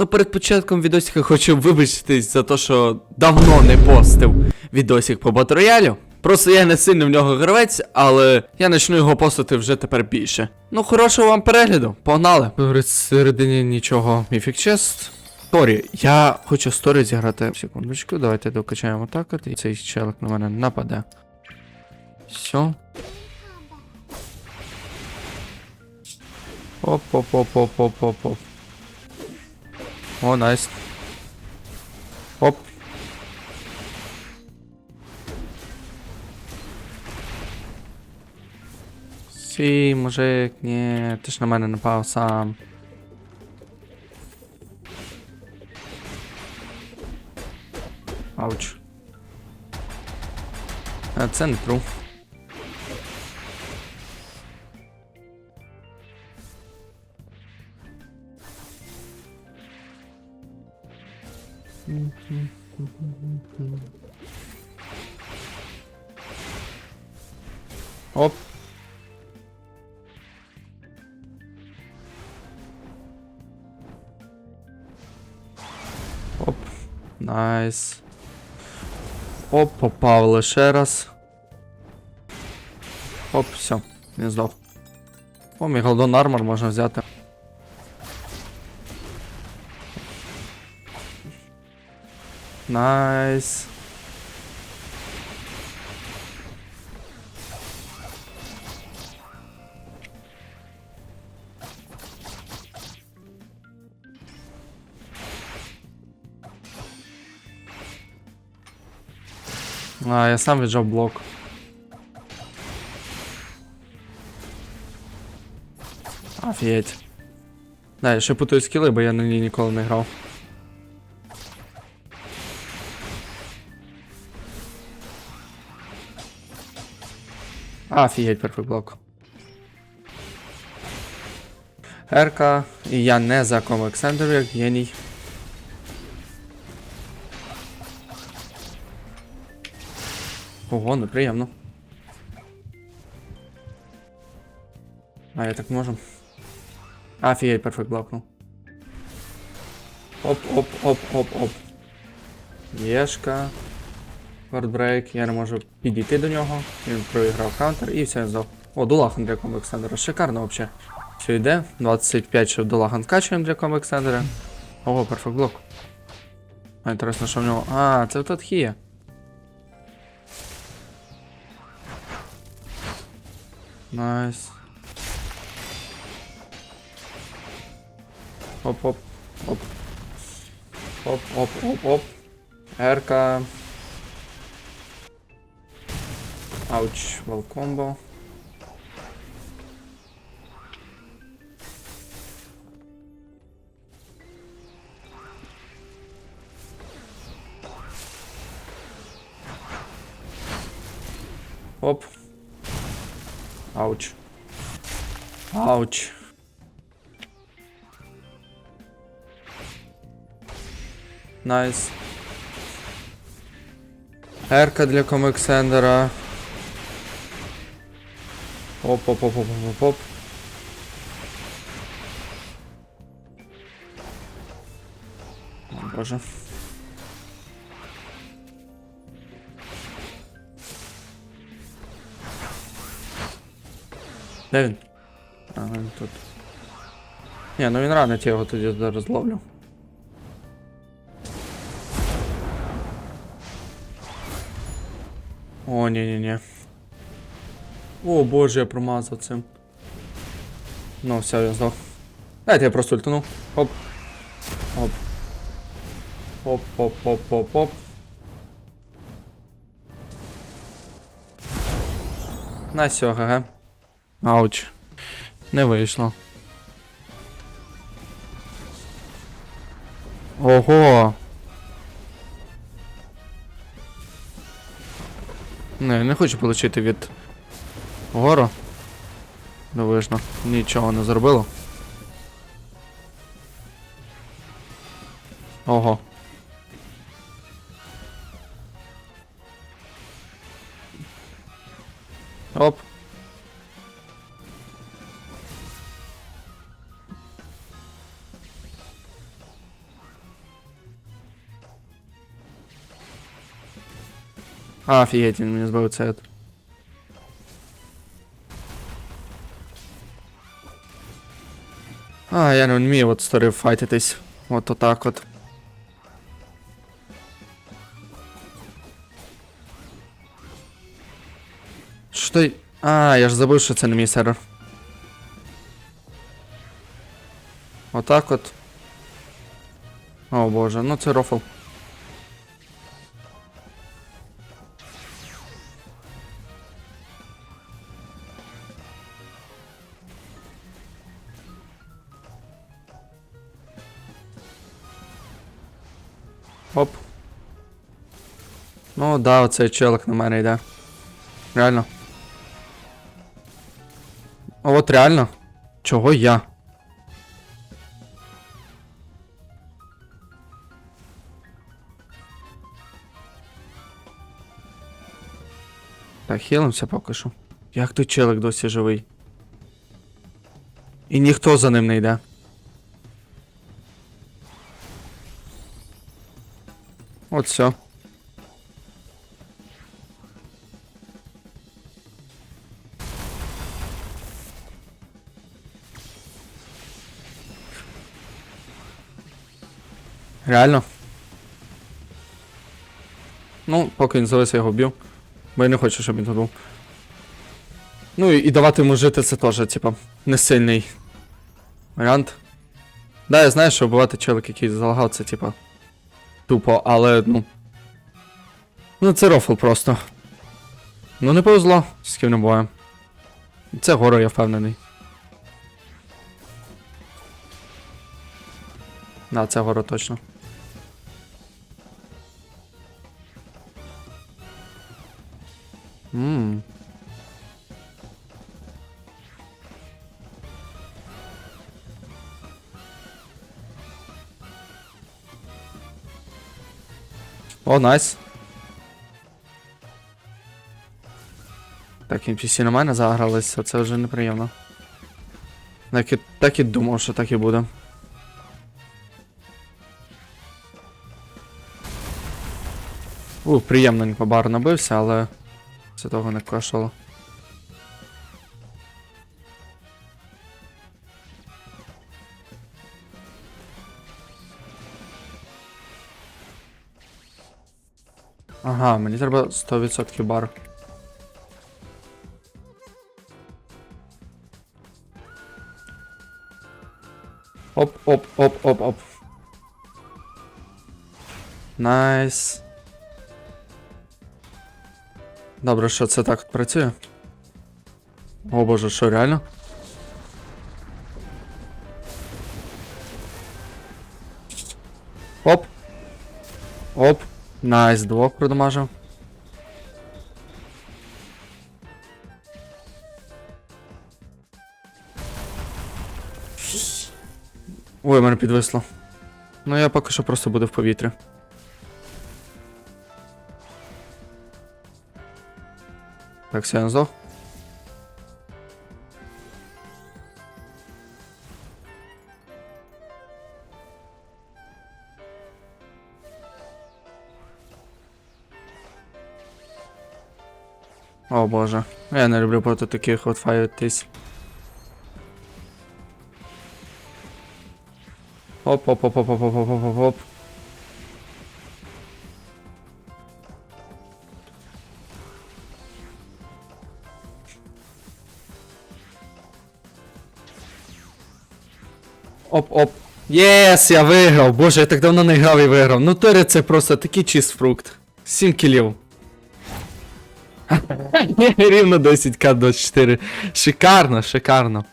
Ну, перед початком відосика хочу вибачитись за те, що давно не постив відосик по батроялю. Просто я не сильно в нього гравець, але я почну його постити вже тепер більше. Ну, хорошого вам перегляду, погнали. В середині нічого Mythic Chest. Сторі, я хочу сторі зіграти. Секундочку, давайте докачаємо так, от, і цей челик на мене нападе. Все. Оп-оп-оп-оп-оп-оп-оп. О, найс. Оп. Сі, мужик, ні, ти ж на мене напав сам. Ауч. А Оп. Оп. Найс. Оп, попав лише раз. Оп, все, він здох. О, мій голдон армор можна взяти. Найс. А, я сам віджав блок. Офігеть. Да, я ще путаю скіли, бо я на ній ніколи не грав. Офігеть, перфект блок. Ерка, і я не за Комексендер, як геній. Ого, неприємно. А, я так можу. Офігеть, перфект блокнув. Оп, оп, оп, оп, оп. Єшка. Вардбрейк, я не можу підійти до нього. Він проіграв каунтер і все здав. О, Дулаган для комбексендера. Шикарно взагалі. Все йде. 25 ще в Дулаган вкачуємо для комбексендера. Ого, перфект блок. А, інтересно, що в нього. А, це тут хія. Найс. Оп, оп, оп. Оп, оп, оп, Ауч, волкомбо. Оп. Ауч. Ауч. Найс. Ерка для комексендера. Оп, оп, оп, оп, оп, оп. О, Боже. Де він? А, він тут. Ні, ну він ранить, я його тоді зараз зловлю. О, ні-ні-ні. О, боже, я промазав цим. Ну, все, я здох. Дайте я просто ультану. Оп. Оп. Оп, оп, оп, оп, оп. На все, ГГ. Ауч. Не вийшло. Ого. Не, не хочу отримати від Вгору. Ну, Дивижно. Нічого не зробило. Ого. Оп. Офігеть, він мені збив цвет. А, я не вмію от старив файтитись. От отак от. Що ти... А, я ж забув, що це не мій сервер. Отак от. О боже, ну це рофл. Оп. Ну да, оцей челик на мене йде. Реально. А от реально. Чого я? Так, хилимося поки що. Як той челик досі живий? І ніхто за ним не йде. От все. Реально? Ну, поки він завис, я його вб'ю. Бо я не хочу, щоб він тут був. Ну і, і давати йому жити це теж, типа, не сильний варіант. Да, я знаю, що вбивати чоловік, який залагав, це типа. Тупо, але ну. Ну це рофл просто. Ну не повезло, з ким буває. Це горо, я впевнений. Да, це горо точно. Ммм. О, найс. Так, NPC на мене загралися, це вже неприємно. Так і, так і думав, що так і буде. У, приємненько бар набився, але це того не коштувало. Ага, мені треба 100% бар. Оп, оп, оп, оп, оп. Найс. Добре, що це так працює? О боже, що реально? Оп. Оп. Найс, двох продамажив. Ой, мене підвисло. Ну я поки що просто буду в повітрі. Так, все, О боже, я не люблю проти таких от файтись. Оп, оп, оп, оп, оп, оп, оп, оп, оп, оп. Оп-оп. Єс, я виграв! Боже, я так давно не грав і виграв. Ну Тори це просто такий чист фрукт. 7 кілів. Рівно 10к 24. Шикарно, шикарно.